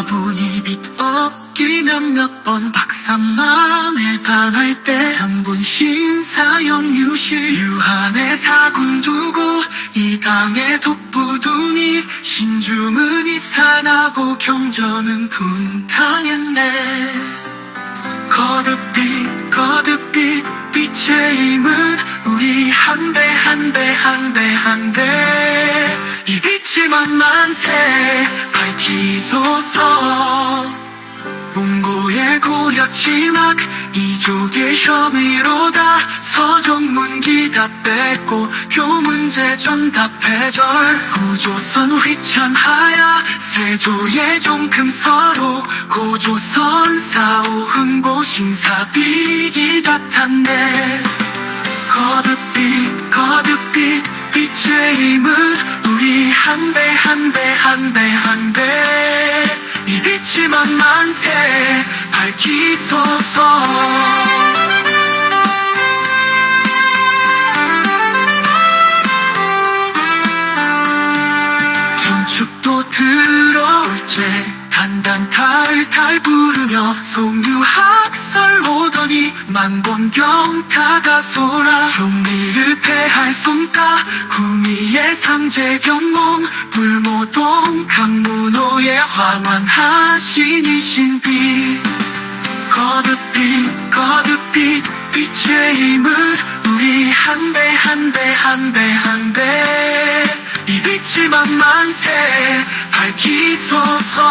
여분이 빛 없기면 몇 번 박사만을 반할 때 당분 신사형 유실 유한의 사군 두고 이 땅에 독부둥이 신중은 이산하고 경전은 군탕했네. 거듭빛 거듭빛 빛의 힘은 우리 한배 한배 한배 한배 이 빛이 만만세 밝히소서. 문고의 고려치막 이족의 혐의로다 서정문 기 다 뺐고 교문제 전답 해절. 구조선 휘창하야 세조의 종금 서로. 고조선 사오 흥고 신사비기 다 탔네 거듭빛 거듭빛 빛의 힘은 우리 한배 한배 한배 한 배. 이 빛이 만만세 밝히소서. 전축도 들어올제 단단 탈탈 부르며 송유학설 오더니 만본경 다가소라 종리를 패할 손가 구미의 상제경몽 불모동 강문호의 황환하시니 신비. 거듭빛 거듭빛 빛의 힘은 우리 한 배 한 배 한 배 한 배. 이 빛이 만만세 밝히소서